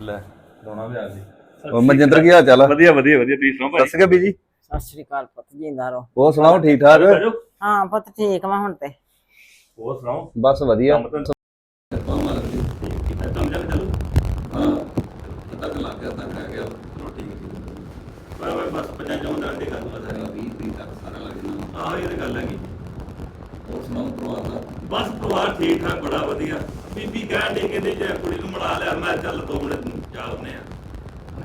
ਲੈ ਰੋਣਾ ਵੀ ਆ ਜੀ ਉਹ ਮਨਜਿੰਦਰ ਕੀ ਹਾਲ ਚਾਲ ਆ? ਵਧੀਆ ਵਧੀਆ ਵਧੀਆ ਤੁਸੀਂ ਸੁਣਾਓ ਦੱਸ ਕੇ ਬੀਜੀ। ਸਤਿ ਸ਼੍ਰੀ ਅਕਾਲ ਪੁੱਤ ਜਿੰਦਾ ਰਹੋ। ਹੋਰ ਸੁਣਾਓ ਠੀਕ ਠਾਕ? ਹਾਂ? ਪੁੱਤ ਠੀਕ ਵਾ ਹੁਣ ਤੇ। ਹੋਰ ਸੁਣਾਓ? ਬਸ ਵਧੀਆ। ਕੰਮ ਤਾਂ ਕੰਮ ਚੱਲ ਚੱਲੋ ਹਾਂ ਤੱਕ ਲੱਗ ਗਿਆ ਤਾਂ ਕਹਿ ਗਿਆ ਬਾਏ ਬਾਏ ਬਸ ਪੰਜਾਂ ਚਾਹੁੰਦਾ ਦੇ ਗੱਲ ਬਸ 20 30 ਤੱਕ ਸਾਰਾ ਲੱਗ ਜਾਣਾ ਆਹ ਇਹ ਤਾਂ ਗੱਲ ਹੈਗੀ ਹੋਰ ਸੁਣਾਓ ਪਰਿਵਾਰ ਦਾ ਬਸ ਪਰਿਵਾਰ ਠੀਕ ਠਾਕ ਬੜਾ ਵਧੀਆ। ਬੀਬੀ ਕਹਿਣ ਦੇ ਕਹਿੰਦੇ ਜੇ ਕੁੜੀ ਨੂੰ ਮਿਲਾ ਲਿਆ ਮੈਂ ਚੱਲ ਦੋ ਮਿੰਟ ਚਾਹਨੇ ਆ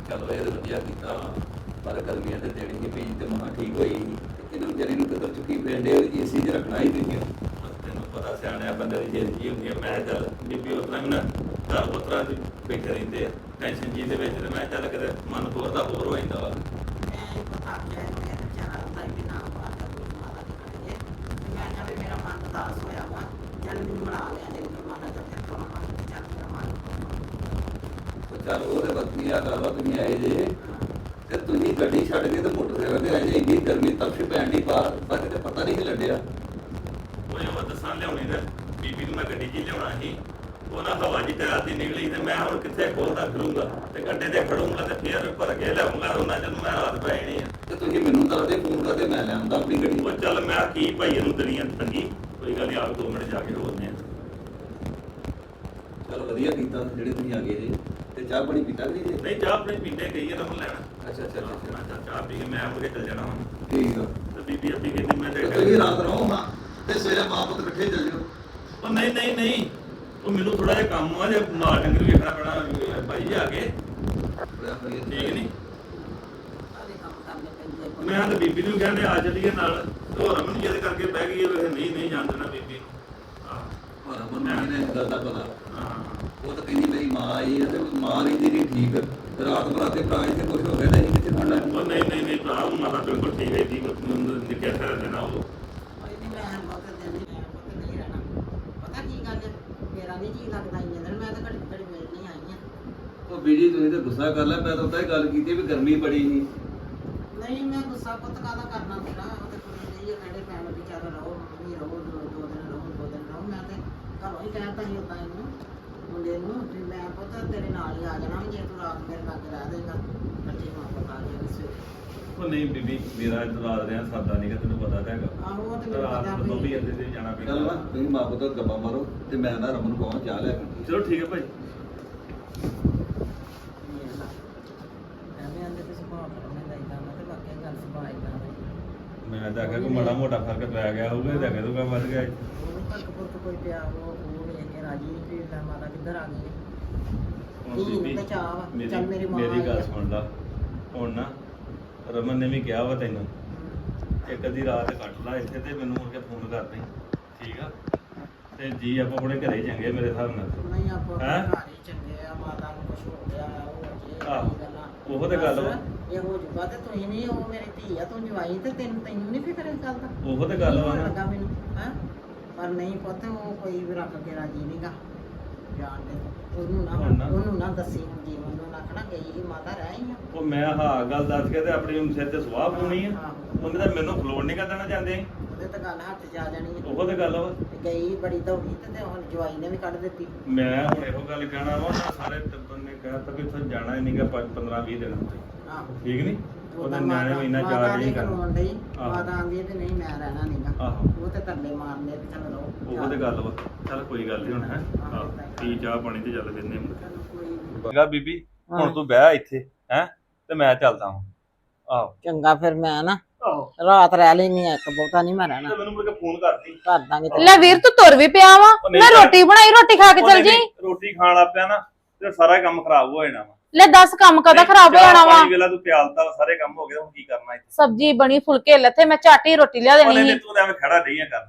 ਚਲੋ ਇਹ ਵਧੀਆ ਕੀਤਾ। ਪਰ ਗਰਮੀਆਂ ਤੇ ਦੇਣੀ ਨਹੀਂ ਪਈ ਤੇ ਮਹਾ ਠੀਕ ਹੋਈ। ਇਹਨੂੰ ਵਿਚਾਰੀ ਨੂੰ ਕਦਰ ਚੁੱਕੀ ਪੈਂਦੇ ਏਸੀ 'ਚ ਰੱਖਣਾ ਹੀ ਨਹੀਂ ਤੈਨੂੰ ਪਤਾ ਸਿਆਣਿਆ ਬੰਦੇ ਦੀ ਜ਼ਿੰਦਗੀ ਹੁੰਦੀ ਹੈ ਮੈਂ ਚੱਲ ਬੀਬੀ ਉਸ ਤਰ੍ਹਾਂ ਵੀ ਨਾ ਘਰ ਪੁੱਤਰਾਂ ਦੀ ਬੈਠੇ ਰਹਿੰਦੇ ਆ। ਟੈਨਸ਼ਨ ਜੀ ਦੇ ਵਿੱਚ ਤੇ ਮੈਂ ਚੱਲ ਕਿਤੇ ਮਨ ਹੋਰ ਦਾ ਹੋਰ ਹੋ ਜਾਂਦਾ ਵਾ। ਚੱਲ ਉਹਦੇ ਵਕਤੀ ਆ ਗੱਲ ਤੁਸੀਂ ਆਏ ਜੇ। ਤੇ ਤੁਸੀਂ ਗੱਡੀ ਛੱਡ ਕੇ ਤੇ ਮੋਟਰਸਾਈਕਲ ਤੇ ਆਏ ਜੇ ਇੰਨੀ ਗਰਮੀ ਤਪਸ਼ ਪੈਣ ਦੀ ਬਾਹਰ ਬਾਕੀ ਤੇ ਪਤਾ ਨਹੀਂ ਲੱਗਿਆ ਉਹ ਜੋ ਦੱਸਾਂ ਲਿਆਉਣੀ ਤੇ ਬੀਬੀ ਨੂੰ ਮੈਂ ਗੱਡੀ 'ਚ ਲਿਆਉਣਾ ਸੀ? ਉਹ ਨਾ ਹਵਾ ਜੀ ਤੇ ਰਾਤੀ ਨਿਕਲੀ ਤੇ ਮੈਂ ਹੁਣ ਕਿੱਥੇ ਖੋਲਦਾ ਫਿਰੂੰਗਾ ਤੇ ਗੱਡੇ ਤੇ ਖੜੂੰਗਾ ਤੇ ਫੇਰ ਭਰ ਕੇ ਲਿਆਉਂਗਾ ਉਹਨਾਂ ਜਦੋਂ ਮੈਂ ਰਾਤ ਪੈਣੀ ਆ। ਤੇ ਤੁਸੀਂ ਮੈਨੂੰ ਦੱਸਦੇ ਫੋਨ ਕਰਦੇ ਮੈਂ ਲਿਆਂਦਾ ਆਪਣੀ ਗੱਡੀ। ਉਹ ਚੱਲ ਮੈਂ ਕੀ ਭਾਈ ਇਹਨੂੰ ਦੁਨੀਆ ਤੰਗੀ ਕੋਈ ਗੱਲ ਨਹੀਂ ਆਪ ਦੋ ਮਿੰਟ ਜਾ ਕੇ ਹੋਣੇ ਆ ਚਲ ਵਧੀਆ ਕੀਤਾ ਜਿਹੜੇ ਤੁਸੀਂ ਆ ਗਏ ਜੀ। ਤੇ ਚਾਹ ਪਾਣੀ ਪੀਤਾ ਵੀ ਜੀ ਨਹੀਂ ਚਾਹ ਆਪਣੇ ਪੀਂਦੇ ਗਈ ਆ ਰਮਨ ਲੈਣਾ। ਅੱਛਾ ਅੱਛਾ ਅੱਛਾ। ਮੈਂ ਚੱਲ ਚਾਹ ਪੀ ਕੇ ਮੈਂ ਕੇ ਚੱਲ ਜਾਣਾ ਵਾ ਠੀਕ ਆ। ਤੇ ਬੀਬੀ ਅੱਬੀ ਕਹਿੰਦੀ ਮੈਂ ਤੇ ਤੇ ਤੁਸੀਂ ਰਾਤ ਰਹੋ ਹਾਂ ਤੇ ਸਵੇਰੇ ਮਾਂ ਪੁੱਤ ਇਕੱਠੇ ਚੱਲ ਜਾਓ। ਉਹ ਨਹੀਂ ਨਹੀਂ ਨਹੀਂ। ਉਹ ਮੈਨੂੰ ਥੋੜਾ ਜਿਹਾ ਕੰਮ ਆ ਜੇ ਮਾਲ ਡੰਗਰ ਵੀ ਵੇਖਣਾ ਪੈਣਾ ਭਾਈ ਜਾ ਕੇ ਠੀਕ ਨਹੀਂ? ਮੈਂ ਤਾਂ ਬੀਬੀ ਨੂੰ ਕਹਿੰਦੇ ਆ ਚੱਲੀਏ ਨਾਲ। ਤੇ ਹੋਰ ਰਮਨ ਜਿੱਦ ਕਰਕੇ ਬਹਿ ਗਈ ਉਹ ਨਹੀਂ ਨਹੀਂ ਜਾਣ ਦੇਣਾ ਬੀਬੀ ਨੂੰ। ਆਹ, ਪਰ ਮਨ ਨੇ ਗੱਲ ਦਾ ਪਤਾ। ਹਾਂ ਉਹ ਤਾਂ ਕਹਿੰਦੀ ਮੇਰੀ ਮਾਂ ਆਈ ਹੈ ਤੇ ਮਾਂ ਰਹਿੰਦੀ ਨਹੀਂ ਠੀਕ ਰਾਤ ਬਰਾਤੇ ਭਰਾ ਇੱਥੇ ਕੁਝ ਹੋ ਗਿਆ ਨਹੀਂ ਕਿਤੇ ਠੰਡਾ ਉਹ ਨਹੀਂ ਨਹੀਂ ਨਹੀਂ ਭਰਾ ਉਹ ਮਾਤਾ ਬਿਲਕੁਲ ਠੀਕ ਹੈ ਜੀ ਮੈਨੂੰ ਨਿੱਕਿਆ ਕਰ ਦੇਣਾ ਉਹ। ਉਹ ਬੀਜੀ ਤੁਸੀਂ ਤੇ ਗੁੱਸਾ ਕਰ ਲੈ ਮੈਂ ਤਾਂ ਉਦਾਂ ਹੀ ਗੱਲ ਕੀਤੀ ਵੀ ਗਰਮੀ ਬੜੀ ਸੀ। ਨਹੀਂ ਮੈਂ ਗੁੱਸਾ ਪੁੱਤ ਕਾਹਦਾ ਕਰਨਾ ਤੇਰਾ ਉਹ ਤੇ ਕੁੜੀ ਗਈ ਹੈ ਕਹਿੰਦੇ ਪੈਣ ਵੀ ਚੱਲ ਰਹੋ ਮੰਮੀ ਰਹੋ ਦੋ ਦੋ ਦਿਨ ਰਹੋ ਦੋ ਦਿਨ ਰਹੋ ਮੈਂ ਤੇ ਘਰੋਂ ਹੀ ਕਹਿਤਾ ਸੀ ਉਦਾਂ ਇਹਨੂੰ। ਮੁੰਡੇ ਨੂੰ ਵੀ ਮੈਂ ਪੁੱਤ ਤੇਰੇ ਨਾਲ ਹੀ ਆ ਜਾਣਾ ਜੇ ਤੂੰ ਰਾਤ ਮੇਰੇ ਲਾਗੇ ਰਹਿ ਦੇਗਾ ਬੱਚੇ ਮਾਂ ਪੁੱਤ ਆ ਜਾਣਗੇ ਸਵੇਰੇ। ਉਹ ਨਹੀਂ ਬੀਬੀ ਮੇਰਾ ਰਾਤ ਰਿਆ ਸਰਦਾ ਨਹੀਂ ਕਿ ਤੈਨੂੰ ਪਤਾ ਤਾਂ ਹੈਗਾ। ਆਹੋ ਉਹ ਤੇ ਮੈਨੂੰ ਰਾਤ ਪਤਾ ਨੂੰ ਦੋ ਵੀ ਵੀ ਅੰਦੇ ਤੇ ਜਾਣਾ ਵਾ ਪੈਂਦਾ ਤੁਸੀਂ ਮਾਂ ਪੁੱਤ ਗੱਪਾਂ ਮਾਰੋ ਤੇ ਮੈਂ ਨਾ ਰਮਨ ਨੂੰ ਕਹਾਂ ਚਾਹ ਲੈ ਕੇ। ਚਲੋ ਠੀਕ ਹੈ ਭਾਈ। ਐਵੇਂ ਆਂਦੇ ਤੇ ਸੁਭਾਅ ਕਰਾਉਣੇ ਦਾ ਇਦਾਂ ਮੈਂ ਤੇ ਬਾਕੀ ਗੱਲ ਸੁਭਾਅ ਇਦਾਂ ਦਾ ਮੈਂ ਤਾਂ ਆਖਿਆ ਕੋਈ ਮਾੜਾ ਮੋਟਾ ਫ਼ਰਕ ਪੈ ਗਿਆ ਹੋਊਗਾ ਇਹ ਤਾਂ ਕਿਦੋਂ ਕਾ ਵੱਧ ਗਿਆ। ਉਹ ਤੱਕ ਪੁੱਤ ਕੋਈ ਪਿਆ ਉਹ ਉਹ ਕੇ ਰਾਜੀ ਨਹੀਂ ਵੀ ਲੈ ਮਾਤਾ ਕਿੱਧਰ ਆ ਗਈ? ਹੁਣ ਨੂੰ ਬੀਬੀ, ਤਾਂ ਚਾਅ ਵਾ, ਮੇਰੀ- ਚੱਲ ਮੇਰੀ ਮਾਂ ਮੇਰੀ ਗੱਲ ਆਈ ਆ। ਸੁਣ ਲਾ। ਹੁਣ ਨਾ ਰਮਨ ਨੇ ਵੀ ਕਿਹਾ ਵਾ ਤੈਨੂੰ ਇੱਕ ਅੱਧੀ ਰਾਤ ਕੱਟ ਲਾ ਇੱਥੇ ਤੇ ਮੈਨੂੰ ਮੁੜ ਕੇ ਫੋਨ ਕਰ ਦੇ ਠੀਕ ਆ? ਤੇ ਜੀ ਆਪਾਂ ਆਪਣੇ ਘਰੇ ਚੰਗੇ ਮੇਰੇ ਹਿਸਾਬ ਨਾਲ। ਨਹੀਂ ਆਪਾਂ ਹੈਂ? ਘਰ ਹੀ ਚੰਗੇ ਆ ਮਾਤਾ ਨੂੰ ਕੁਝ ਹੋ ਗਿਆ ਉਹ ਜੇ ਆਹੋ। ਗੱਲਾਂ। ਉਹੋ ਤੇ ਗੱਲ ਵਾ। ਬਸ, ਇਹ ਹੋ ਜੂਗਾ ਤੇ ਤੁਸੀਂ ਨਹੀਂ ਉਹ ਮੇਰੀ ਧੀ ਆ ਤੂੰ ਜਵਾਈ ਤੇ ਤੈਨੂੰ ਤੈਨੂੰ ਨਹੀਂ ਫਿਕਰ ਇਸ ਗੱਲ ਦਾ? ਉਹੋ ਤੇ ਗੱਲ ਵਾ ਨਾ। ਲੱਗਾ ਮੈਨੂੰ। ਪਰ ਨਹੀਂ ਪੁੱਤ ਉਹ ਕੋਈ ਵੀ ਰੱਖ ਕੇ ਰਾਜੀ ਨਹੀਂਗਾ। ਜਾਣ ਦੇ। ਉਹਨੂੰ ਨਾ ਹੁਣ ਨਾ- ਉਹਨੂੰ ਨਾ ਦੱਸੀ ਹੁਣ ਜੀਵਨ ਨੂੰ ਨਾ ਆਖਣਾ ਗਈ ਹੀ ਮਾਤਾ ਰਹਿ ਆ ਉਹ ਮੈਂ ਹਾਂ ਗੱਲ ਦੱਸ ਕੇ ਤੇ ਆਪਣੀ ਸਿਰ ਤੇ ਸਵਾਹ ਪਾਉਣੀ ਆ। ਉਹਨੇ ਤਾਂ ਮੈਨੂੰ ਫਲੋਰ ਨਹੀਂ ਕਰ ਦੇਣਾ ਚਾਹੁੰਦੇ। ਉਹਦੇ ਤਾਂ ਗੱਲ ਹੱਥ 'ਚ ਆ ਜਾਣੀ ਹੈ ਉਹੋ ਤੇ ਗੱਲ ਵਾ ਤੇ ਗਈ ਬੜੀ ਦੌੜੀ ਤੇ ਹੁਣ ਜਵਾਈ ਨੇ ਵੀ ਕੱਢ ਦਿੱਤੀ। ਮੈਂ ਹੁਣ ਇਹੋ ਗੱਲ ਕਹਿਣਾ ਵਾ ਨਾ ਸਾਰੇ ਟੱਬਰ ਨੇ ਕਿਹਾ ਤਾਂ ਵੀ ਇੱਥੋਂ ਜਾਣਾ ਹੀ ਨਹੀਂਗਾ 15 20 ਦਿਨ ਉੱਤੇ ਆਹੋ। ਠੀਕ ਨਹੀਂ ਉਹਦਾ ਨਿਆਣੇ ਨੂੰ ਇੰਨਾ ਨੇ ਨਹੀਂ ਕਰਵਾਉਣ ਆਹੋ। ਮਾਤਾ ਆਂਦੀ ਹੈ ਵੀ ਨਹੀਂ ਮੈਂ ਰਹਿਣਾ ਨਹੀਂਗਾ ਆਹੋ। ਉਹ ਤੇ ਤਰਲੇ ਮਾਰਨੇ ਤੇ ਚੱਲ ਰਹੋ ਉਹੋ ਤੇ ਗੱਲ ਵਾ। ਚੱਲ ਕੋਈ ਗੱਲ ਨਹੀਂ ਹੁਣ ਹੈ। ਆਹੋ। ਪੀ ਚਾਹ ਪਾਣੀ ਤੇ ਚੱਲ ਦਿੰਦੇ ਮੁੜ ਚੱਲ ਕੋਈ ਨੀ। ਚੰਗਾ ਬੀਬੀ ਹਾਂ। ਹੁਣ ਤੂੰ ਬਹਿ ਇੱਥੇ ਹੈ ਤੇ ਮੈਂ ਚੱਲਦਾ ਹਾਂ ਆਹੋ। ਚੰਗਾ ਫਿਰ ਮੈਂ ਨਾ ਆਹੋ। ਰਾਤ ਰਹਿ ਲੈਣੀ ਆ ਇੱਕ ਬਹੁਤਾ ਨਹੀਂ ਮੈਂ ਰਹਿਣਾ। ਤੇ ਮੈਨੂੰ ਮੁੜ ਕੇ ਫੋਨ ਕਰਦੀ। ਕਰ ਦਾਂਗੇ ਤੇ- ਲੈ ਵੀਰ ਤੂੰ ਤੁਰ ਵੀ ਪਿਆ ਵਾ। ਉਹ ਨਹੀਂ ਮੈਂ ਤਾਂ- ਰੋਟੀ ਬਣਾਈ ਰੋਟੀ ਖਾ ਕੇ ਉਹ ਚਲ ਨਹੀਂ, ਜੀ ਰੋਟੀ ਖਾਣ ਲੱਗ ਪਿਆ ਨਾ ਤੇ ਸਾਰਾ ਕੰਮ ਖਰਾਬ ਹੋ ਜਾਣਾ ਵਾ। ਲੈ ਦੱਸ ਕੰਮ ਕਦਾ ਖਰਾਬ ਹੋ ਜਾਣਾ ਵਾ? ਪਾਣੀ ਵੇਲਾ ਤੂੰ ਪਿਆਲਤਾ ਸਾਰੇ ਕੰਮ ਹੋ ਗਏ ਹੁਣ ਕੀ ਕਰਨਾ ਇੱਥੇ? ਸਬਜੀ ਬਣੀ ਫੁਲਕੇ ਲੱਥੇ ਮੈਂ ਝਾਟੀ ਰੋਟੀ ਲਿਆ ਉਹਨੇ ਦੇਣੀ ਨੇ ਸੀ। ਤੂੰ ਤਾਂ ਐਵੇਂ ਖੜਾ ਨਹੀਂ ਆ ਕਰ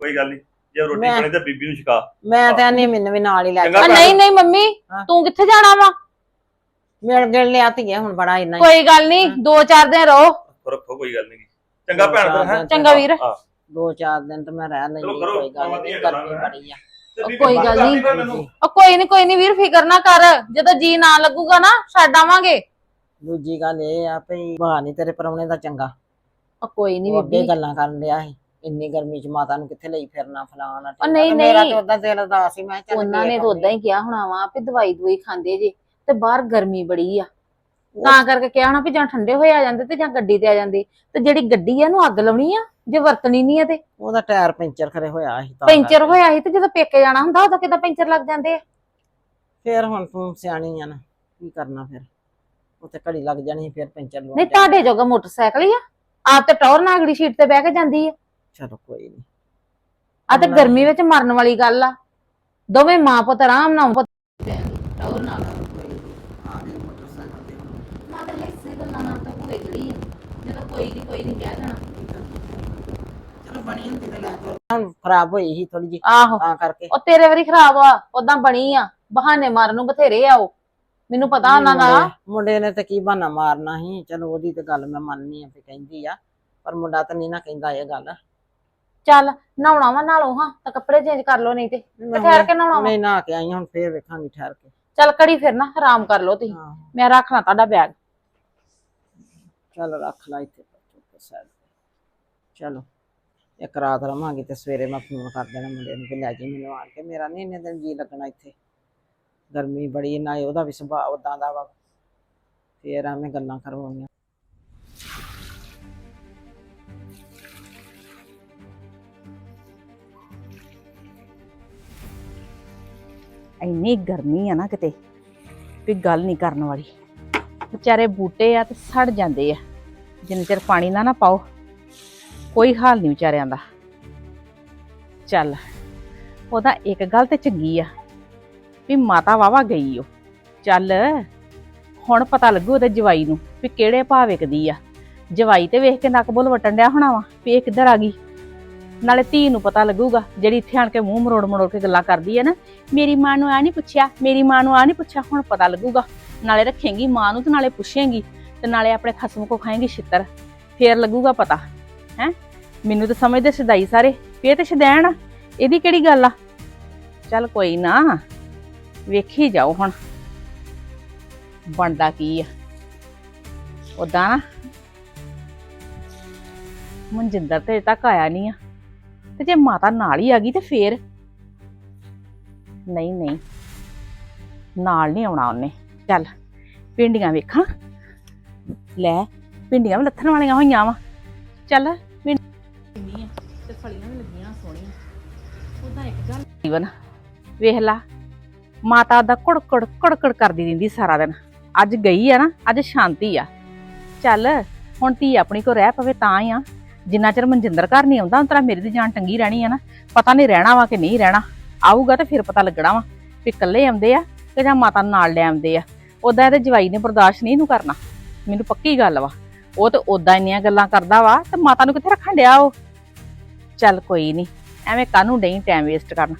ਕੋਈ ਗੱਲ ਨਹੀਂ ਜੇ ਰੋਟੀ ਮੈਂ- ਬਣੀ ਤੇ ਬੀਬੀ ਨੂੰ ਛਕਾ। ਮੈਂ ਤਾਂ ਨਹੀਂ ਮੈਨੂੰ ਵੀ ਨਾਲ ਹੀ ਲੈ ਚੰਗਾ ਆ, ਨਹੀਂ ਨਹੀਂ ਮੰਮੀ ਹਾਂ। ਤੂੰ ਕਿੱਥੇ ਜਾਣਾ ਵਾ? ਮਿਲ ਗਿਲ ਲਿਆ ਧੀਏ ਹੁਣ ਬੜਾ ਇੰਨਾ ਹੀ। ਕੋਈ ਗੱਲ ਨਹੀਂ ਦੋ ਚਾਰ ਦਿਨ ਰਹੋ। ਰੱਖੋ ਕੋਈ ਗੱਲ ਨਹੀਂ ਚੰਗਾ ਭੈਣ ਚਾਰ ਹੈ ਚੰਗਾ ਵੀਰ। ਹਾਂ। ਦੋ ਚਾਰ ਦਿਨ ਤਾਂ ਮੈਂ ਰਹਿ ਲੈਂਦੀ ਚਲੋ ਕਰੋ, ਕੋਈ ਗੱਲ ਮਾਮਾ ਨਹੀਂ ਦੀਆਂ ਗਰਮੀ ਗੱਲਾਂ ਬੜੀ ਆ। ਕੋਈ ਗੱਲ ਨਹੀਂ। ਉਹ ਕੋਈ ਨਹੀਂ ਕੋਈ ਨਹੀਂ ਵੀਰ ਫਿਕਰ ਨਾ ਕਰ। ਜਦੋਂ ਜੀ ਨਾ ਲੱਗੂਗਾ ਨਾ ਛੱਡ ਆਵਾਂਗੇ। ਦੂਜੀ ਗੱਲ ਇਹ ਆ ਭਈ ਬਾ ਨਹੀਂ ਤੇਰੇ ਪਰੌਣੇ ਦਾ ਚੰਗਾ। ਉਹ ਕੋਈ ਨਹੀਂ ਉਹ ਅੱਗੇ ਬੀਬੀ। ਗੱਲਾਂ ਕਰਨ ਡਿਆ ਸੀ। ਇੰਨੀ ਗਰਮੀ ਚ ਮਾਤਾ ਨੂੰ ਕਿੱਥੇ ਲਈ ਫਿਰਨਾ ਫਲਾਣਾ ਉਹ ਨਹੀਂ, ਮੇਰਾ ਨਹੀਂ। ਤੇ ਉਦਾਂ ਦਿਲ ਉਦਾਸ ਸੀ ਮੈਂ ਕਿਹਾ ਚੱਲ ਉਹਨਾਂ ਨੇ ਵੇਖ ਤਾਂ ਉਦਾਂ ਹੀ ਕਿਹਾ ਹੋਣਾ ਵਾ ਵੀ ਦਵਾਈ ਦਵਾਈ ਖਾਂਦੇ ਜੇ ਤੇ ਬਾਹਰ ਗਰਮੀ ਬੜੀ ਆ। ਤਾਂ ਕਰਕੇ ਕਿਹਾ ਹੋਣਾ ਵੀ ਜਾਂ ਠੰਡੇ ਹੋਏ ਆ ਜਾਂਦੇ ਤੇ ਜਾਂ ਗੱਡੀ ਤੇ ਆ ਜਾਂਦੇ। ਤੇ ਜਿਹੜੀ ਗੱਡੀ ਆ ਇਹਨੂੰ ਅੱਗ ਲਾਉਣੀ ਆ ਜੇ ਵਰਤਣੀ ਨਹੀਂ ਆ ਤੇ। ਉਹਦਾ ਟਾਇਰ ਪੈਂਚਰ ਖਰੇ ਹੋਇਆ ਸੀ ਤਾਂ ਪੈਂਚਰ। ਹੋਇਆ ਸੀ ਤੇ ਜਦੋਂ ਪੇਕੇ ਜਾਣਾ ਹੁੰਦਾ ਉਦੋਂ ਕਿਦਾਂ ਪੈਂਚਰ ਲੱਗ ਜਾਂਦੇ ਆ? ਫੇਰ ਹੁਣ ਤੂੰ ਸਿਆਣੀ ਆ ਨਾ ਕੀ ਕਰਨਾ ਫਿਰ? ਉੱਥੇ ਘੜੀ ਲੱਗ ਜਾਣੀ ਫਿਰ ਪੈਂਚਰ ਲਵਾ ਨਹੀਂ ਤੁਹਾਡੇ ਜੋਗਾ ਮੋਟਰਸਾਈਕਲ ਹੀ ਆ। ਆਪ ਤੇ ਟੌਰ ਨਾਗੜੀ ਸ਼ੀਟ ਤੇ ਬਹਿ ਕੇ ਜਾਂਦੀ ਆ। ਚਲੋ ਕੋਈ ਨਹੀਂ ਆ ਤੇ। ਗਰਮੀ ਵਿੱਚ ਮਰਨ ਵਾਲੀ ਗੱਲ ਆ। ਦੋਵੇਂ ਮਾਂ ਪੁੱਤ ਆਰਾਮ ਨਾਲ ਪੁੱਤ ਟੌਰ ਨਾਲ ਆ ਗਏ ਮੋਟਰਸਾਈਕਲ ਤੇ ਮਾਂ ਤਾਂ ਲੈਸੇ ਗੱਲਾਂ ਨਾਲ ਤਾਂ ਭੁਲੇ ਜੜੀ ਆ ਜਦੋਂ ਕੋਈ ਨਹੀਂ ਕੋਈ ਨਹੀਂ ਕਹਿ ਦੇਣਾ ਚਲੋ ਬਣੀ ਹੁੰਦੀ ਤੇ ਲੈ ਜਾਓ। ਹੁਣ ਖਰਾਬ ਹੋਈ ਸੀ ਥੋੜੀ ਜੀ ਆਹੋ। ਤਾਂ ਕਰਕੇ। ਉਹ ਤੇਰੇ ਵਾਰੀ ਖਰਾਬ ਆ ਉਦਾਂ ਬਣੀ ਆ ਬਹਾਨੇ ਮਾਰਨ ਨੂੰ ਬਥੇਰੇ ਆ ਉਹ। ਮੈਨੂੰ ਪਤਾ ਉਹਨਾਂ ਦਾ ਮੁੰਡੇ- ਮੁੰਡੇ ਨੇ ਤੇ ਕੀ ਬਹਾਨਾ ਮਾਰਨਾ ਸੀ ਚਲੋ ਉਹਦੀ ਤੇ ਗੱਲ ਮੈਂ ਮੰਨਨੀ ਆ ਵੀ ਕਹਿੰਦੀ ਆ ਪਰ ਮੁੰਡਾ ਤਾਂ ਨਹੀਂ ਨਾ ਕਹਿੰਦਾ ਇਹ ਗੱਲ। ਚੱਲ ਨਹਾਉਣਾ ਵਾ ਨਾਲੋਂ ਹਾਂ ਤਾਂ ਕੱਪੜੇ ਚੇਂਜ ਕਰ ਲਓ ਨਹੀਂ ਤੇ ਠਹਿਰ ਕੇ ਨਹਾਉਣਾ ਵਾ। ਮੈਂ ਨਹਾ ਕੇ ਆਈ ਹਾਂ, ਹੁਣ ਫੇਰ ਵੇਖਾਂਗੀ ਠਹਿਰ ਕੇ। ਚੱਲ ਕੜੀ ਫਿਰ ਨਾ ਆਰਾਮ ਕਰ ਲਓ ਤੁਸੀਂ। ਹਾਂ। ਮੈਂ ਰੱਖਣਾ ਤੁਹਾਡਾ ਬੈਗ ਚੱਲ ਰੱਖ ਲਾ ਇੱਥੇ ਚੁੱਪ ਸਾਈਡ ਤੇ ਚਲੋ ਇੱਕ ਰਾਤ ਰਵਾਂਗੇ ਤੇ ਸਵੇਰੇ ਮੈਂ ਫੋਨ ਕਰ ਦੇਣਾ ਮੁੰਡੇ ਨੂੰ ਕਿ ਲੈ ਜੀ ਮੈਨੂੰ ਆਣ ਕੇ ਮੇਰਾ ਨਹੀਂ ਇੰਨੇ ਦਿਨ ਜੀ ਲੱਗਣਾ ਇੱਥੇ ਗਰਮੀ ਬੜੀ ਨਾ ਉਹਦਾ ਵੀ ਸੁਭਾਅ ਉਦਾਂ ਦਾ ਵਾ ਫੇਰ ਐਵੇਂ ਗੱਲਾਂ ਕਰਵਾਉਣੀਆਂ ਇੰਨੀ ਗਰਮੀ ਆ ਨਾ ਕਿਤੇ ਵੀ ਗੱਲ ਨਹੀਂ ਕਰਨ ਵਾਲੀ ਵਿਚਾਰੇ ਬੂਟੇ ਆ ਤੇ ਸੜ ਜਾਂਦੇ ਆ। ਜਿੰਨੇ ਚਿਰ ਪਾਣੀ ਨਾ ਨਾ ਪਾਓ, ਕੋਈ ਹਾਲ ਨਹੀਂ ਵਿਚਾਰਿਆਂ ਦਾ। ਚੱਲ, ਉਹਦਾ ਇੱਕ ਗੱਲ ਤੇ ਚੰਗੀ ਆ, ਵੀ ਮਾਤਾ ਵਾਵਾ ਗਈ ਓ। ਚੱਲ, ਹੁਣ ਪਤਾ ਲੱਗੂ ਉਹਦੇ ਜਵਾਈ ਨੂੰ ਵੀ ਕਿਹੜੇ ਭਾਅ ਵਿਕਦੀ ਆ। ਜਵਾਈ ਤੇ ਵੇਖ ਕੇ ਨੱਕ ਬੋਲ ਵਟਣ ਡਿਆ ਹੋਣਾ ਵਾ ਵੀ ਇਹ ਕਿੱਧਰ ਆ ਗਈ। ਨਾਲੇ ਧੀ ਨੂੰ ਪਤਾ ਲੱਗੂਗਾ, ਜਿਹੜੀ ਇੱਥੇ ਆਣ ਕੇ ਮੂੰਹ ਮਰੋੜ ਮਰੋੜ ਕੇ ਗੱਲਾਂ ਕਰਦੀ ਹੈ ਨਾ, ਮੇਰੀ ਮਾਂ ਨੂੰ ਆ ਨਹੀਂ ਪੁੱਛਿਆ, ਮੇਰੀ ਮਾਂ ਨੂੰ ਆ ਨਹੀਂ ਪੁੱਛਿਆ, ਹੁਣ ਪਤਾ ਲੱਗੂਗਾ। ਨਾਲੇ ਰੱਖੇਂਗੀ, ਮਾਂ ਨੂੰ ਤੇ ਨਾਲੇ ਪੁੱਛੇਂਗੀ ਤੇ ਨਾਲੇ ਆਪਣੇ ਖਸਮ ਕੋ ਖਾਏਂਗੀ ਛਿੱਤਰ। ਫੇਰ ਲੱਗੂਗਾ ਪਤਾ, ਹੈ? ਮੈਨੂੰ ਤਾਂ ਸਮਝਦੇ ਸਦਾਈ ਸਾਰੇ ਵੀ ਇਹ ਤੇ ਸ਼ਦੈਣ ਇਹਦੀ ਕਿਹੜੀ ਗੱਲ ਆ? ਚੱਲ ਕੋਈ ਨਾ, ਵੇਖੀ ਜਾਓ ਹੁਣ, ਬਣਦਾ ਕੀ ਆ। ਉਦਾਂ ਨਾ, ਮਨਜਿੰਦਰ ਤੇ ਅਜੇ ਤੱਕ ਆਇਆ ਨਹੀਂ ਆ, ਤੇ ਜੇ ਮਾਤਾ ਨਾਲ ਹੀ ਆ ਗਈ ਤੇ ਫੇਰ? ਨਹੀਂ ਨਹੀਂ, ਨਾਲ ਨਹੀਂ ਆਉਣਾ ਉਹਨੇ। ਚੱਲ ਪਿੰਡੀਆਂ ਵੇਖਾਂ। ਲੈ ਪਿੰਡੀਆਂ ਵੀ ਲੱਥਣ ਵਾਲੀਆਂ ਹੋਈਆਂ ਵਾ। ਚੱਲ ਪਿੰਡੀਆਂ ਤੇ ਫਲੀਆਂ ਵੀ ਲੱਗੀਆਂ ਸੋਹਣੀਆਂ ਉਹਦਾ ਇੱਕ ਗੱਲ ਜੀਵਨ, ਵੇਖ ਲਾ, ਮਾਤਾ ਦਾ ਕੁੜਕੜ ਕੁੜਕੜ ਕਰਦੀ ਰਹਿੰਦੀ ਸਾਰਾ ਦਿਨ। ਅੱਜ ਗਈ ਆ ਨਾ, ਅੱਜ ਸ਼ਾਂਤੀ ਆ। ਚੱਲ, ਹੁਣ ਧੀ ਆਪਣੀ ਕੋ ਰਹਿ ਪਵੇ ਤਾਂ ਹੀ ਆ। ਜਿੰਨਾ ਚਿਰ ਮਨਜਿੰਦਰ ਘਰ ਨਹੀਂ ਆਉਂਦਾ ਤਰਾ ਮੇਰੀ ਦੀ ਜਾਨ ਟੰਗੀ ਰਹਿਣੀ ਆ ਨਾ। ਪਤਾ ਨਹੀਂ ਰਹਿਣਾ ਵਾ ਕਿ ਨਹੀਂ ਰਹਿਣਾ। ਆਊਗਾ ਤੇ ਫਿਰ ਪਤਾ ਲੱਗਣਾ ਵਾ ਵੀ ਇਕੱਲੇ ਆਉਂਦੇ ਆ ਕਿ ਜਾਂ ਮਾਤਾ ਨਾਲ ਲੈ ਆਉਂਦੇ ਆ। ਉਦਾਂ ਇਹਦੇ ਜਵਾਈ ਨੇ ਬਰਦਾਸ਼ਤ ਨਹੀਂ ਇਹਨੂੰ ਕਰਨਾ। ਮੈਨੂੰ ਪੱਕੀ ਗੱਲ ਵਾ। ਉਹ ਤੇ ਉਦਾਂ ਇੰਨੀਆਂ ਗੱਲਾਂ ਕਰਦਾ ਵਾ ਤੇ ਮਾਤਾ ਨੂੰ ਕਿੱਥੇ ਰੱਖਣ ਡਿਆ ਉਹ? ਚੱਲ ਕੋਈ ਨਹੀਂ ਐਵੇਂ ਕਾਹਨੂੰ ਨਹੀਂ ਟਾਈਮ ਵੇਸਟ ਕਰਨਾ।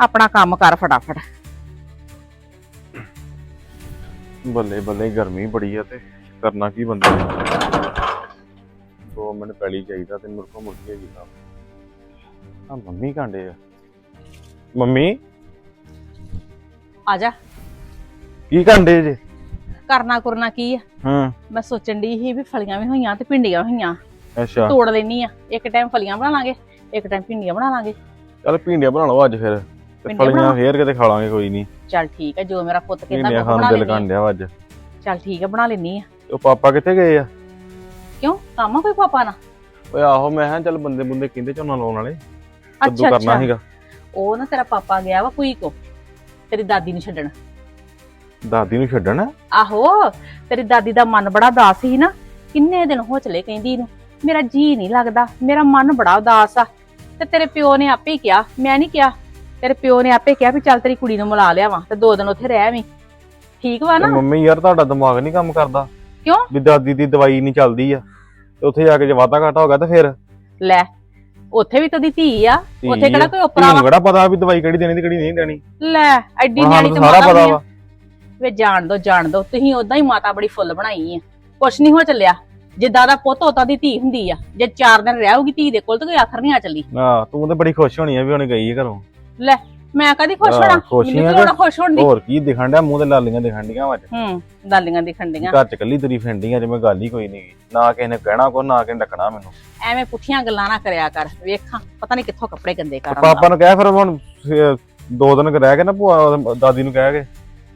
ਆਪਣਾ ਕੰਮ ਕਰ ਫਟਾਫਟ। ਬੱਲੇ ਬੱਲੇ ਗਰਮੀ ਬੜੀ ਆ ਤੇ ਕਰਨਾ ਕੀ ਬੰਦੇ ਨੇ? ਦੋ ਮਿੰਟ ਪੈਲੀ ਚਾਹੀਦਾ ਤੇ ਮੁੜ ਕੋ ਮੁੜ ਕੇ ਕੀਤਾ ਆ ਮੰਮੀ ਕਾਂਡੇ ਆ। ਮੰਮੀ? ਆ ਜਾ। ਕੀ ਕਾਂਡੇ ਜੇ? ਕਰਨਾ ਕਰਨਾ ਕੀ ਆ? ਹਾਂ। ਮੈਂ ਸੋਚਣ ਦੀ ਸੀ ਵੀ ਫਲੀਆਂ ਵੀ ਹੋਈਆਂ ਤੇ ਭਿੰਡੀਆਂ ਹੋਈਆਂ। ਅੱਛਾ। ਤੋੜ ਲੈਣੀ ਆ। ਇੱਕ ਟਾਈਮ ਫਲੀਆਂ ਬਣਾ ਲਾਂਗੇ ਇੱਕ ਟਾਈਮ ਭਿੰਡੀਆਂ ਬਣਾ ਲਾਂਗੇ। ਚੱਲ ਭਿੰਡੀਆਂ ਬਣਾ ਲਓ ਅੱਜ ਫਿਰ। ਤੇ ਭਿੰਡੀਆਂ ਫਲੀਆਂ ਬਣਾ- ਫੇਰ ਕਿਤੇ ਖਾ ਲਾਂਗੇ ਕੋਈ ਨਹੀਂ ਚੱਲ ਠੀਕ ਹੈ ਜੋ ਮੇਰਾ ਪੁੱਤ ਕਹਿੰਦਾ ਭਿੰਡੀਆਂ ਉਹ ਖਾਣ ਬਣਾ ਨੂੰ ਦਿਲ ਲੈਣੀ ਕਾਂਡਿਆ ਅੱਜ। ਚੱਲ ਠੀਕ ਹੈ ਬਣਾ ਲੈਣੀ ਆ। ਉਹ ਪਾਪਾ ਕਿੱਥੇ ਗਏ ਆ? ਕਿਉਂ? ਕੰਮ ਆ ਕੋਈ ਪਾਪਾ ਨਾ ਓਏ ਆਹੋ ਮੈਂ ਕਿਹਾ ਚੱਲ ਬੰਦੇ ਬੰਦੇ ਕਹਿੰਦੇ ਝੋਨਾ ਲਾਉਣ ਵਾਲੇ। ਅੱਛਾ ਕਰਨਾ ਅੱਛਾ। ਸੀਗਾ। ਉਹ ਨਾ ਤੇਰਾ ਪਾਪਾ ਗਿਆ ਵਾ ਕੋਈ ਕੋ। ਤੇਰੀ ਦਾਦੀ ਨੂੰ ਛੱਡਣ। ਦਾਦੀ ਨੂੰ ਛੱਡਣ? ਆਹੋ ਤੇਰੀ ਦਾਦੀ ਦਾ ਮਨ ਬੜਾ ਉਦਾਸ ਸੀ ਨਾ। ਕਿੰਨੇ ਦਿਨ ਹੋ ਚਲੇ ਕਹਿੰਦੀ ਨੂੰ। ਮੇਰਾ ਜੀ ਨਹੀਂ ਲੱਗਦਾ ਮੇਰਾ ਮਨ ਬੜਾ ਉਦਾਸ ਆ। ਤੇ ਤੇਰੇ ਪਿਓ ਨੇ ਆਪੇ ਹੀ ਕਿਹਾ ਮੈਂ ਨਹੀਂ ਕਿਹਾ। ਤੇਰੇ ਪਿਓ ਨੇ ਆਪੇ ਕਿਹਾ ਵੀ ਚੱਲ ਤੇਰੀ ਕੁੜੀ ਨੂੰ ਮਿਲਾ ਲਿਆਵਾਂ ਤੇ ਦੋ ਦਿਨ ਉੱਥੇ ਰਹਿ ਵੀ। ਠੀਕ ਵਾ ਨਾ? ਮੰਮੀ ਯਾਰ ਤੁਹਾਡਾ ਦਿਮਾਗ ਨਹੀਂ ਕੰਮ ਕਰਦਾ। ਕਿਉਂ? ਵੀ ਦਾਦੀ ਦੀ ਦਵਾਈ ਨਹੀਂ ਚੱਲਦੀ ਆ। ਤੇ ਉੱਥੇ ਜਾ ਕੇ ਜੇ ਵਾਧਾ ਘਾਟਾ ਹੋ ਗਿਆ ਤਾਂ ਫਿਰ? ਲੈ ਉੱਥੇ ਵੀ ਤੇਰੀ ਧੀ ਆ। ਉੱਥੇ ਕਿਹੜਾ। ਕੋਈ ਉਪਰਾ ਵਾ ਕਿਹੜਾ ਪਤਾ ਵੀ ਦਵਾਈ ਕਿਹੜੀ ਦੇਣੀ ਤੇ ਕਿਹੜੀ ਨਹੀਂ ਦੇਣੀ? ਲੈ ਐਡੀ ਨਿਆਣੀ ਤੇ ਮਾਤਾ ਪਤਾ ਵੀ। ਵਾ ਜਾਣ ਦੋ ਜਾਣ ਦੋ। ਤੁਸੀਂ ਉਦਾਂ ਹੀ ਮਾਤਾ ਬੜੀ ਫੁੱਲ ਬਣਾਈ ਆ। ਕੁਛ ਨਹੀਂ ਹੋ ਚੱਲਿਆ। ਜਿੱਦਾਂ ਦਾ ਪੁੱਤ ਉਦਾਂ ਦੀ ਧੀ ਹੁੰਦੀ ਆ ਜੇ ਚਾਰ ਦਿਨ ਰਹੂਗੀ ਧੀ ਦੇ ਕੋਲ ਤਾਂ ਕੋਈ ਆਖਰ ਨਹੀਂ ਆ ਚੱਲੀ। ਹਾਂ ਤੂੰ ਤੇ ਬੜੀ ਖੁਸ਼ ਹੋਣੀ ਆ ਵੀ ਉਹਨੇ ਗਈ ਹੈ ਘਰੋਂ। ਲੈ ਮੈਂ ਕਦੀ ਖੁਸ਼ ਹੋਣਾ? ਮੈਨੂੰ ਆ ਕੀ ਹੋਣਾ ਖੁਸ਼ ਹੋਣ ਦੀ? ਹੋਰ ਕੀ ਦਿਖਣ ਡਿਆ? ਮੂੰਹ ਤੇ ਲਾਲੀਆਂ ਦਿਖਣ ਡੀਆਂ ਵਾ ਅੱਜ। ਹੂੰ ਦਾਲੀਆਂ ਦੀ ਖੰਡੀਆਂ ਘਰ ਚ ਕੱਲੀ ਤੁਰੀ ਫਿਰਦੀਆਂ ਜਿਵੇਂ ਗੱਲ ਹੀ ਕੋਈ ਨਹੀਂ ਨਾ ਕਿਸੇ ਨੇ ਕਹਿਣਾ ਕੋ ਨਾ ਕਿਸੇ ਨੇ ਡੱਕਣਾ ਮੈਨੂੰ। ਐਵੇਂ ਪੁੱਠੀਆਂ ਗੱਲਾਂ ਨਾ ਕਰਿਆ ਕਰ। ਵੇਖਾਂ ਪਤਾ ਨਹੀਂ ਕਿੱਥੋਂ ਕੱਪੜੇ ਗੰਦੇ ਕਰ ਪਾਪਾ ਨੂੰ ਕਹਿ ਫਿਰ ਹੁਣ ਦੋ ਦਿਨ ਰਹਿ ਕੇ ਨਾ ਭੂਆ ਦਾਦੀ ਨੂੰ ਕਹਿ ਕੇ।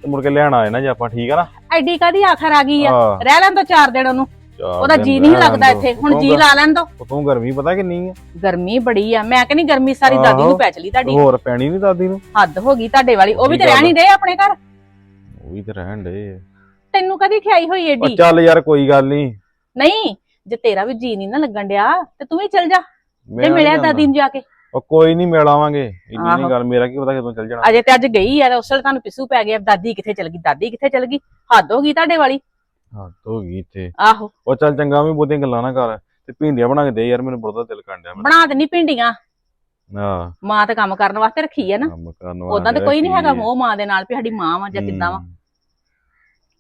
ਤੇ ਮੁੜ ਕੇ ਲੈਣ ਆਏ ਨਾ ਜੇ ਆਪਾਂ ਠੀਕ ਆ ਨਾ? ਐਡੀ ਕਾਦੀ ਆਖਰ ਆ ਗਈ ਆ? ਹਾਂ। ਰਹਿ ਲੈਣ ਦੋ ਚਾਰ ਦਿਨ ਉਹਨੂੰ। ਚਾਰ ਉਹਦਾ ਦਿਨ ਜੀ ਨਹੀਂ ਰਹਿਣ ਲੱਗਦਾ ਦਿਓ। ਇੱਥੇ। ਹੁਣ ਤੂੰ ਜੀ ਲਾ ਲੈਣ ਦੋ। ਤੂੰ ਗਰਮੀ ਪਤਾ ਕਿੰਨੀ ਆ? ਗਰਮੀ ਬੜੀ ਆ। ਮੈਂ ਕਹਿੰਦੀ ਗਰਮੀ ਸਾਰੀ ਦਾਦੀ ਆਹੋ। ਨੂੰ ਪੈ ਚਲੀ ਤੁਹਾਡੀ। ਹੋਰ ਪੈਣੀ ਨਹੀਂ ਦਾਦੀ ਨੂੰ? ਹੱਦ ਹੋ ਗਈ ਤੁਹਾਡੇ ਵਾਲੀ। ਉਹ ਵੀ ਤੇ ਉਹੀ ਰਹਿਣ ਹੀ ਦੇ ਆਪਣੇ ਘਰ। ਉਹ ਵੀ ਤੇ ਰਹਿਣ ਡੇ ਤੈਨੂੰ ਕਦੀ ਖਿਆਈ ਹੋਈ ਉਹ ਏਡੀ ਚੱਲ ਯਾਰ ਕੋਈ ਗੱਲ ਨਹੀਂ ਨਹੀਂ ਜੇ ਤੇਰਾ ਵੀ ਜੀ ਨਹੀਂ ਨਾ ਲੱਗਣ ਡਿਆ ਤੇ ਤੂੰ ਵੀ ਚਲ ਜਾ। ਨੀ ਮਿਲਿਆ। ਦਾਦੀ ਨੂੰ ਜਾ ਕੇ। ਉਹ ਕੋਈ ਨਹੀਂ ਮਿਲਾਵਾਂਗੇ ਇੰਨੀ ਨਹੀਂ। ਗੱਲ ਮੇਰਾ ਕੀ ਪਤਾ ਕਦੋਂ ਚੱਲ ਜਾਣਾ। ਅਜੇ ਤੇ ਅੱਜ ਗਈ ਆ ਤੇ ਉਸ ਵੇਲੇ ਤੁਹਾਨੂੰ ਪਿੱਸੂ ਪੈ ਗਿਆ ਦਾਦੀ ਕਿੱਥੇ ਚਲ ਗਈ ਦਾਦੀ ਕਿੱਥੇ ਚਲ ਗਈ? ਹੱਦ ਹੋ ਗਈ ਤੁਹਾਡੇ ਵਾਲੀ। ਹੱਦ ਹੋ ਗਈ ਇੱਥੇ। ਆਹੋ। ਉਹ ਚੱਲ ਚੰਗਾ ਵੀ ਬਹੁਤੀਆਂ ਗੱਲਾਂ ਨਾ ਕਰ। ਤੇ ਭਿੰਡੀਆਂ ਬਣਾ ਕੇ ਦੇ ਯਾਰ ਮੈਨੂੰ ਬੜਾ ਦਿਲ ਕਰਨ ਮੈਂ ਬਣਾ ਦੇਣੀ ਪਿੰਡੀਆਂ ਹਾਂ। ਮਾਂ ਤੇ ਕੰਮ ਕਰਨ ਵਾਸਤੇ ਰੱਖੀ ਆ ਨਾ। ਕੰਮ ਕਰਨ ਉਦਾਂ ਤੇ ਕੋਈ ਨਹੀਂ ਹੈਗਾ ਹੈ। ਮੋਹ ਮਾਂ ਦੇ ਨਾਲ ਵੀ ਸਾਡੀ ਮਾਂ ਵਾ ਜਾਂ ਕਿੱਦਾਂ ਵਾ। ਹੂੰ।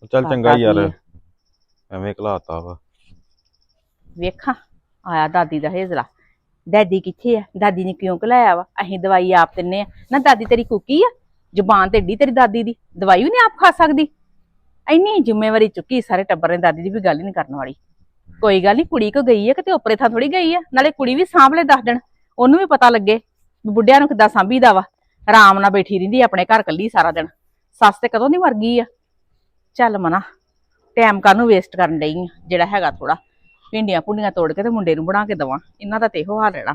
ਉਹ ਚੱਲ ਚੰਗਾ ਯਾਰ। ਐਵੇਂ ਘਲਾਤਾ ਵਾ। ਵੇਖਾਂ ਆਇਆ ਦਾਦੀ ਦਾ ਹੇਜ਼ਲਾ। ਦਾਦੀ ਕਿੱਥੇ ਆ? ਦਾਦੀ ਨੇ ਕਿਉਂ ਘਲਾਇਆ ਵਾ? ਅਸੀਂ ਦਵਾਈ ਆਪ ਦਿੰਨੇ ਆ। ਨਾ ਦਾਦੀ ਤੇਰੀ ਕੁੱਕੀ ਆ? ਜ਼ੁਬਾਨ ਤੇ ਏਡੀ ਤੇਰੀ ਦਾਦੀ ਦੀ। ਦਵਾਈ ਵੀ ਨਹੀਂ ਆਪ ਖਾ ਸਕਦੀ। ਇੰਨੀ ਜ਼ਿੰਮੇਵਾਰੀ ਚੁੱਕੀ ਸਾਰੇ ਟੱਬਰ ਨੇ ਦਾਦੀ ਦੀ ਵੀ ਗੱਲ ਹੀ ਨਹੀਂ ਕਰਨ ਵਾਲੀ। ਕੋਈ ਗੱਲ ਨਹੀਂ ਕੁੜੀ ਕੋ ਗਈ ਹੈ ਕਿਤੇ ਉਪਰੇ ਥਾਂ ਥੋੜੀ ਗਈ ਆ। ਨਾਲੇ ਕੁੜੀ ਵੀ ਸਾਂਭ ਲੈ ਦੱਸ ਦੇਣ। ਉਹਨੂੰ ਵੀ ਪਤਾ ਲੱਗੇ ਵੀ ਬੁੱਢਿਆਂ ਨੂੰ ਕਿੱਦਾਂ ਸਾਂਭੀਦਾ ਵਾ। ਆਰਾਮ ਨਾਲ ਬੈਠੀ ਰਹਿੰਦੀ ਆਪਣੇ ਘਰ ਕੱਲੀ ਸਾਰਾ ਦਿਨ। ਸੱਸ ਤੇ ਕਦੋਂ ਦੀ ਮਰ ਗਈ ਆ? ਚੱਲ ਮਨਾ ਟਾਈਮ ਕਾਹਨੂੰ ਵੇਸਟ ਕਰਨ ਡਈ ਆ? ਜਿਹੜਾ ਹੈਗਾ ਥੋੜਾ ਭਿੰਡੀਆਂ ਭੁੰਡੀਆਂ ਤੋੜ ਕੇ ਤੇ ਮੁੰਡੇ ਨੂੰ ਬਣਾ ਕੇ ਦਵਾਂ। ਇਹਨਾਂ ਦਾ ਤੇ ਇਹੋ ਹਾਲ ਰਹਿਣਾ।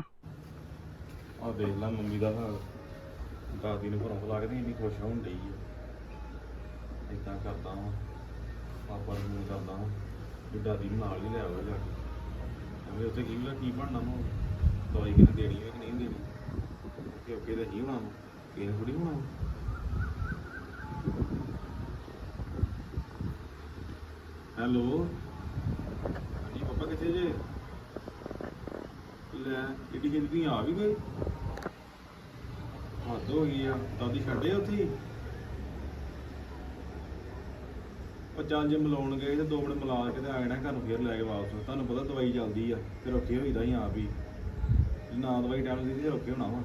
ਆ ਦੇਖ ਲੈ ਮੰਮੀ ਦਾ ਹਾਲ। ਦਾਦੀ ਨੂੰ ਘਰੋਂ ਬੁਲਾ ਕੇ ਤੇ ਇੰਨੀ ਖੁਸ਼ ਹੋਣ ਡਈ ਹੈ ਇਦਾਂ ਕਰਦਾ ਹਾਂ ਪਾਪਾ ਨੂੰ ਫੋਨ ਕਰਦਾ ਹਾਂ ਵੀ ਦਾਦੀ ਨੂੰ ਨਾਲ ਹੀ ਲੈ ਆਓ ਜਾ ਕੇ। ਐਵੇਂ ਉੱਥੇ ਕੀ ਲਾ ਕੀ ਬਣਨਾ ਨੂੰ ਦਵਾਈ ਕਿਤੇ ਦੇਣੀ ਹੈ ਕਿ ਨਹੀਂ ਦੇਣੀ। ਕਿ ਓਕੇ ਤਾਂ ਹੀ ਹੋਣਾ ਵਾ, ਕਿਸੇ ਥੋੜੀ ਹੋਣਾ ਵਾ। ਹੈਲੋ ਹਾਂਜੀ ਪਾਪਾ ਕਿੱਥੇ ਜੇ ਲੈ ਕਿੱਡੀ ਕਿੱਡੀ ਆ ਵੀ ਗਏ ਹੱਦ ਹੋ ਗਈ ਆ ਦਾਦੀ ਛੱਡੇ ਉੱਥੇ ਹੀ। ਉਹ ਚੱਲ ਜੇ ਮਿਲਾਉਣ ਗਏ ਤੇ ਦੋ ਮਿੰਟ ਮਿਲਾ ਕੇ ਤੇ ਆ ਜਾਣਾ ਘਰ ਨੂੰ ਫੇਰ ਲੈ ਕੇ ਵਾਪਸ। ਤੁਹਾਨੂੰ ਪਤਾ ਦਵਾਈ ਚੱਲਦੀ ਆ ਤੇ ਰੋਕੇ ਹੋਈਦਾ ਹੀ ਆਪ ਹੀ। ਜੇ ਨਾ ਦਵਾਈ ਟਾਈਮ ਦੀ ਤੇ ਰੋਕੇ ਹੋਣਾ ਵਾ।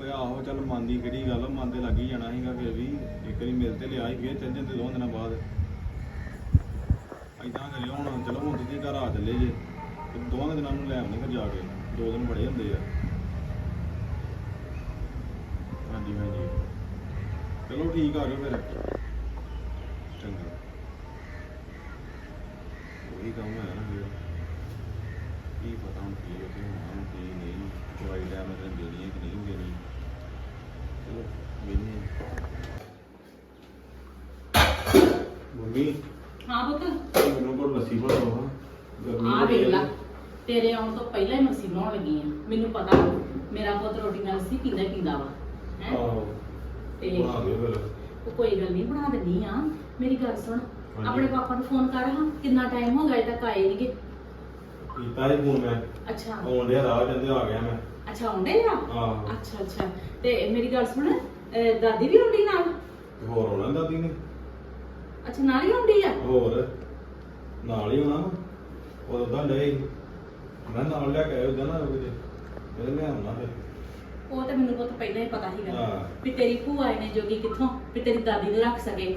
ਓਏ ਆਹੋ ਚੱਲ ਮੰਨਦੀ ਕਿਹੜੀ ਗੱਲ ਆ, ਮਨ ਤੇ ਲੱਗ ਹੀ ਜਾਣਾ ਸੀਗਾ ਫਿਰ ਵੀ। ਇੱਕ ਵਾਰੀ ਮਿਲ ਤੇ ਲਿਆ ਸੀ ਫੇਰ ਚੱਲ ਜਾਂਦੇ ਦੋ ਦਿਨਾਂ ਬਾਅਦ। ਏਦਾਂ ਕਰਿਓ ਹੁਣ ਚਲੋ ਹੁਣ ਤੁਸੀਂ ਘਰ ਆ ਚੱਲੇ ਜੇ। ਤੇ ਦੋਵਾਂ ਕੁ ਦਿਨਾਂ ਨੂੰ ਲੈ ਆਉਣੇ ਫਿਰ ਜਾ ਕੇ। ਦੋ ਦਿਨ ਬੜੇ ਹੁੰਦੇ ਆ। ਹਾਂਜੀ ਹਾਂਜੀ। ਚਲੋ ਠੀਕ ਆ ਜਾਓ ਫਿਰ। ਚੰਗਾ। ਉਹੀ ਕੰਮ ਹੈ ਨਾ ਫਿਰ। ਕੀ ਪਤਾ ਹੁਣ ਕੀ ਹੋ ਕੀ ਨਹੀਂ। ਦਵਾਈ ਟਾਈਮ ਨਾਲ ਦੇਣੀ ਹੈ ਕਿ ਨਹੀਂ ਦੇਣੀ ਚਲੋ ਮੈਨੇ ਮੰਮੀ ਹਾਂ ਪੁੱਤ ਮੈਨੂੰ ਕੋਲ ਲੱਸੀ ਬਣਾਓ ਗਰਮੀ ਆ ਬੜੀ ਵੇਖ ਲਾ ਆ। ਤੇਰੇ ਆਉਣ ਤੋਂ ਪਹਿਲਾਂ ਹੀ ਮੱਸੀ ਬਣਾਉਣ ਲੱਗੀ ਆ ਮੈਨੂੰ ਪਤਾ ਮੇਰਾ ਪੁੱਤ ਰੋਟੀ ਨਾਲ ਸੀ ਪੀਂਦਾ ਹੀ ਪੀਂਦਾ ਵਾ ਹੈ? ਆਹੋ ਤੇ ਬਣਾ ਦਿਓ ਫਿਰ। ਉਹ ਕੋਈ ਗੱਲ ਨਹੀਂ ਬਣਾ ਦਿੰਦੀ ਆ ਮੇਰੀ ਗੱਲ ਸੁਣ ਹਾਂਜੀ। ਆਪਣੇ ਪਾਪਾ ਨੂੰ ਫੋਨ ਕਰ ਹਾਂ ਕਿੰਨਾ ਟਾਈਮ ਹੋ ਗਿਆ ਅਜੇ ਤੱਕ ਆਏ ਨਹੀਂਗੇ ਕੀਤਾ ਹੀ ਫੋਨ ਮੈਂ। ਅੱਛਾ। ਆਉਣ ਡਿਆ ਰਾਹ ਜਾਂਦੇ ਆ ਗਿਆ ਮੈਂ। ਅੱਛਾ ਆਉਂਦੇ ਆ? ਆਹੋ। ਅੱਛਾ ਅੱਛਾ। ਤੇ ਮੇਰੀ ਗੱਲ ਸੁਣ ਅਹ ਦਾਦੀ ਵੀ ਆਉਂਦੀ ਨਾਲ? ਤੇ ਹੋਰ ਆਉਣਾ ਦਾਦੀ ਨੇ? ਅੱਛਾ ਨਾਲ ਹੀ ਆਉਂਦੀ ਆ? ਹੋਰ ਨਾਲ ਹੀ ਹੋਣਾ ਉਹ ਤਾਂ ਡੇ ਮੈਂ ਨਾਲ ਲਿਆ ਕੇ ਆਇਆ ਉਹਦਾ ਨਾ ਜੇ ਮੈਂ ਲੈ ਆਉਣਾ ਫਿਰ। ਉਹ ਤੇ ਮੈਨੂੰ ਪੁੱਤ ਪਹਿਲਾਂ ਹੀ ਪਤਾ ਸੀਗਾ ਹਾਂ। ਵੀ ਤੇਰੀ ਭੂਆ ਨੇ ਜੋਗੀ ਕਿੱਥੋਂ ਵੀ ਤੇਰੀ ਦਾਦੀ ਨੂੰ ਰੱਖ ਸਕੇ।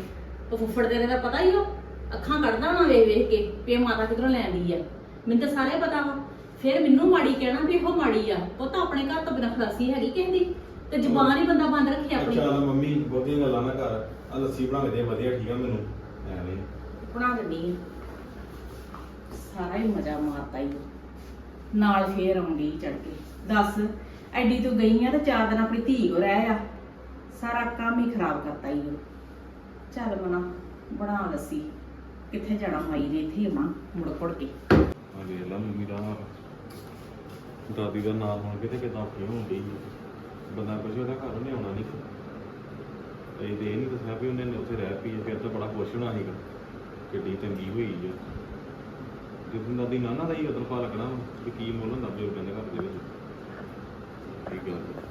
ਉਹ ਫੁੱਫੜ ਤੇਰੇ ਦਾ ਪਤਾ ਹੀ ਉਹ ਅੱਖਾਂ ਕੱਢਦਾ ਹੋਣਾ ਵੇਖ ਵੇਖ ਕੇ ਵੀ ਇਹ ਮਾਤਾ ਕਿਧਰੋਂ ਲੈਣ ਦੀ ਆ। ਮੈਨੂੰ ਤਾਂ ਸਾਰੇ ਪਤਾ ਵਾ। ਫਿਰ ਮੈਨੂੰ ਮਾੜੀ ਕਹਿਣਾ ਵੀ ਇਹੋ ਮਾੜੀ ਆ। ਉਹ ਤਾਂ ਆਪਣੇ ਘਰ ਤੋਂ ਬਿਨਾਂ ਖਲਾਸੀ ਹੈਗੀ ਕਿਸੇ ਦੀ? ਤੇ ਜ਼ੁਬਾਨ ਹੀ ਬੰਦਾ ਬੰਦ ਰੱਖੇ ਆਪਣੀ। ਚੱਲ ਮੰਮੀ ਬਹੁਤੀਆਂ ਗੱਲਾਂ ਨਾ ਕਰ। ਆ ਲੱਸੀ ਬਣਾ ਕੇ ਦੇ ਵਧੀਆ ਠੀਕ ਆ ਮੈਨੂੰ। ਐਵੇਂ। ਬਣਾ ਦਿੰਦੀ ਆ। ਸਾਰਾ ਹੀ ਮਜ਼ਾ ਮਾਰਤਾ ਹੀ ਨਾਲ ਫੇਰ ਆਉਂਦੀ ਚੜ ਕੇ। ਦੱਸ, ਐਡੀ ਤੂੰ ਗਈ ਆ ਤੇ ਚਾਰ ਦਿਨ ਆਪਣੀ ਧੀ ਕੋ ਰਹਿ ਆ। ਸਾਰਾ ਕੰਮ ਹੀ ਖਰਾਬ ਕਰਤਾ ਹੀ ਉਹ। ਚੱਲ ਮਨਾ, ਬਣਾ ਲੱਸੀ। ਕਿੱਥੇ ਜਾਣਾ ਮਾਈ ਨੇ, ਇੱਥੇ ਹੀ ਮੁੜ ਫੁੜ ਕੇ। ਆ ਵੇਖ ਲਾ ਮੰਮੀ ਦਾ ਹਾਲ। ਦਾਦੀ ਦਾ ਨਾਮ ਸੁਣ ਕੇ ਕਿਦਾਂ ਔਖੀ ਹੋਣ ਬੰਦਾ ਕੁਝ ਉਹਦਾ ਘਰ ਉਹਨੇ ਆਉਣਾ ਨਹੀਂ ਇਹ ਤੇ ਨਹੀਂ ਦੱਸਿਆ ਵੀ ਉਹਨੇ ਉੱਥੇ ਰਹਿ ਪਈ ਫਿਰ ਤਾਂ ਬੜਾ ਖੁਸ਼ ਹੋਣਾ ਸੀਗਾ। ਕਿੱਡੀ ਤੰਗੀ ਹੋਈ ਹੈ ਜਦੋਂ ਦਾਦੀ ਨਾਨਾ ਦਾ ਹੀ ਉਦੋਂ ਪਾ ਲੱਗਣਾ ਵਾ ਕਿ ਕੀ ਮੁੱਲ ਹੁੰਦਾ ਬਜ਼ੁਰਗਾਂ ਦੇ ਘਰ ਦੇ ਵਿੱਚ। ਠੀਕ ਹੈ